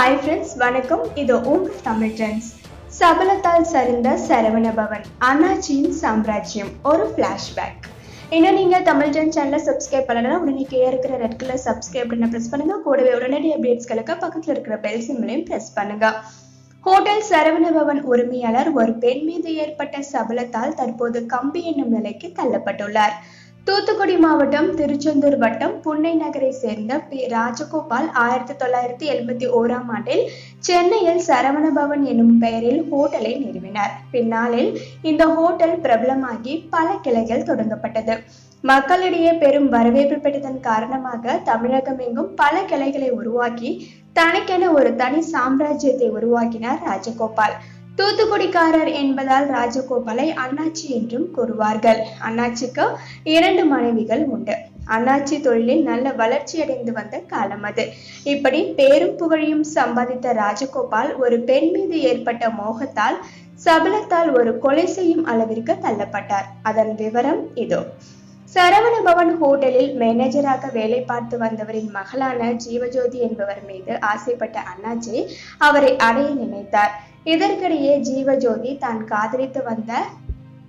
Hi friends வணக்கம். இது உங்கள் தமிழ் ட்ரெண்ட்ஸ் சபலத்தால் சரிந்த சரவணபவன் அண்ணாச்சியின் சாம்ராஜ்யம். ஒரு ஃப்ளாஷ்பேக் இன்னும் நீங்கள் தமிழ் ட்ரெண்ட் சேனலை சப்ஸ்கிரைப் பண்ணலாம் உடனே கீழே இருக்கிற ரெட் கலர் சப்ஸ்கிரைப் பண்ண ப்ரெஸ் பண்ணுங்க. கூடவே உடனடி அப்டேட்ஸ்களுக்கு பக்கத்தில் இருக்கிற பெல் சிம்லையும் ப்ரெஸ் பண்ணுங்க. ஹோட்டல் சரவணபவன் உரிமையாளர் ஒரு பெண் மீது ஏற்பட்ட சபலத்தால் தற்போது கம்பி என்னும் நிலைக்கு தள்ளப்பட்டுள்ளார். தூத்துக்குடி மாவட்டம் திருச்செந்தூர் வட்டம் புன்னை நகரை சேர்ந்த பி ராஜகோபால் ஆயிரத்தி தொள்ளாயிரத்தி எழுபத்தி ஓராம் ஆண்டில் சென்னையில் சரவணபவன் எனும் பெயரில் ஹோட்டலை நிறுவினார். பின்னாளில் இந்த ஹோட்டல் பிரபலமாகி பல கிளைகள் தொடங்கப்பட்டது. மக்களிடையே பெரும் வரவேற்பு பெற்றதன் காரணமாக தமிழகம் எங்கும் பல கிளைகளை உருவாக்கி தனக்கென ஒரு தனி சாம்ராஜ்யத்தை உருவாக்கினார் ராஜகோபால். தூத்துக்குடிக்காரர் என்பதால் ராஜகோபாலை அண்ணாச்சி என்றும் கூறுவார்கள். அண்ணாச்சிக்கு இரண்டு மனைவிகள் உண்டு. அண்ணாச்சி தொழிலில் நல்ல வளர்ச்சி அடைந்து வந்த காலம் அது. இப்படி பேரும் புகழையும் சம்பாதித்த ராஜகோபால் ஒரு பெண் மீது ஏற்பட்ட மோகத்தால் சபலத்தால் ஒரு கொலை செய்யும் அளவிற்கு தள்ளப்பட்டார். அதன் விவரம் இதோ. சரவண பவன் ஹோட்டலில் மேனேஜராக வேலை பார்த்து வந்தவரின் மகளான ஜீவஜோதி என்பவர் மீது ஆசைப்பட்ட அண்ணாச்சி அவரை அடைய நினைத்தார். இதற்கிடையே ஜீவஜோதி தான் காதலித்து வந்த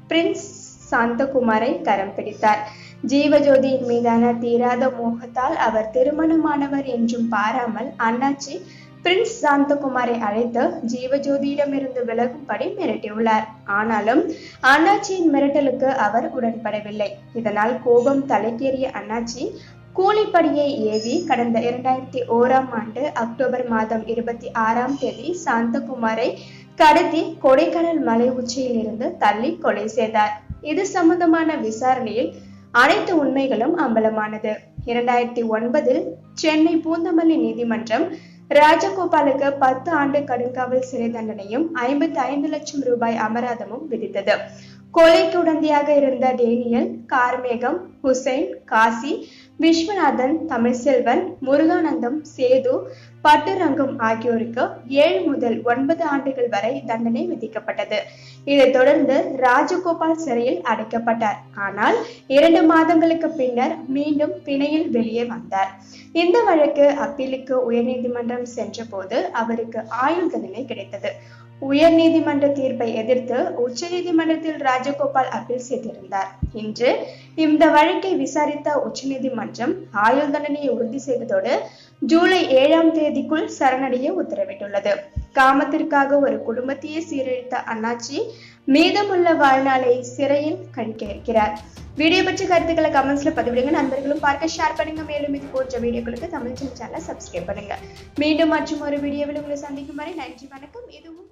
பிரின்ஸ் சாந்தகுமாரை கரம் பிடித்தார். ஜீவஜோதியின் மீதான தீராத மோகத்தால் அவர் திருமணமானவர் என்றும் பாராமல் அண்ணாச்சி பிரின்ஸ் சாந்தகுமாரை அழைத்து ஜீவஜோதியிடமிருந்து விலகும்படி மிரட்டியுள்ளார். ஆனாலும் அண்ணாச்சியின் மிரட்டலுக்கு அவர் உடன்படவில்லை. இதனால் கோபம் தலைக்கேறிய அண்ணாச்சி கூலிப்படியை ஏவி கடந்த இரண்டாயிரத்தி ஓராம் ஆண்டு அக்டோபர் மாதம் இருபத்தி ஆறாம் தேதி சாந்தகுமாரை கடத்தி கொடைக்கானல் மலை உச்சியில் இருந்து தள்ளி கொலை செய்தார். இது சம்பந்தமான விசாரணையில் அனைத்து உண்மைகளும் அம்பலமானது. இரண்டாயிரத்தி ஒன்பதில் சென்னை பூந்தமல்லி நீதிமன்றம் ராஜகோபாலுக்கு பத்து ஆண்டு கடுங்காவல் சிறை தண்டனையும் ஐம்பத்தி ஐந்து லட்சம் ரூபாய் அபராதமும் விதித்தது. கொலைக்கு உடந்தையாக இருந்த டேனியல் கார்மேகம் ஹுசைன் காசி விஸ்வநாதன் தமிழ்செல்வன் முருகானந்தம் சேது பட்டுரங்கம் ஆகியோருக்கு ஏழு முதல் ஒன்பது ஆண்டுகள் வரை தண்டனை விதிக்கப்பட்டது. இதைத் தொடர்ந்து ராஜகோபால் சிறையில் அடைக்கப்பட்டார். ஆனால் இரண்டு மாதங்களுக்கு பின்னர் மீண்டும் பிணையில் வெளியே வந்தார். இந்த வழக்கு அப்பீலுக்கு உயர்நீதிமன்றம் சென்றபோது அவருக்கு ஆயுள் தண்டனை கிடைத்தது. உயர் நீதிமன்ற தீர்ப்பை எதிர்த்து உச்ச நீதிமன்றத்தில் ராஜகோபால் அப்பீல் செய்திருந்தார். இன்று இந்த வழக்கை விசாரித்த உச்சநீதிமன்றம் ஆயுள் தண்டனையை உறுதி செய்ததோடு ஜூலை ஏழாம் தேதிக்குள் சரணடைய உத்தரவிட்டுள்ளது. காமத்திற்காக ஒரு குடும்பத்தையே சீரழித்த அண்ணாச்சி மீதமுள்ள வாழ்நாளை சிறையில் கழிக்க இருக்கிறார். வீடியோ பற்றி கருத்துக்களை கமெண்ட்ஸ்ல பதிவிடுங்க. நண்பர்களும் பார்க்க ஷேர் பண்ணுங்க. மேலும் இது போன்ற வீடியோக்களுக்கு தமிழ் சேனலை சப்ஸ்கிரைப் பண்ணுங்க. மீண்டும் மற்றும் ஒரு வீடியோவில் உங்களை சந்திக்கும் வரை நன்றி வணக்கம். இதுவும்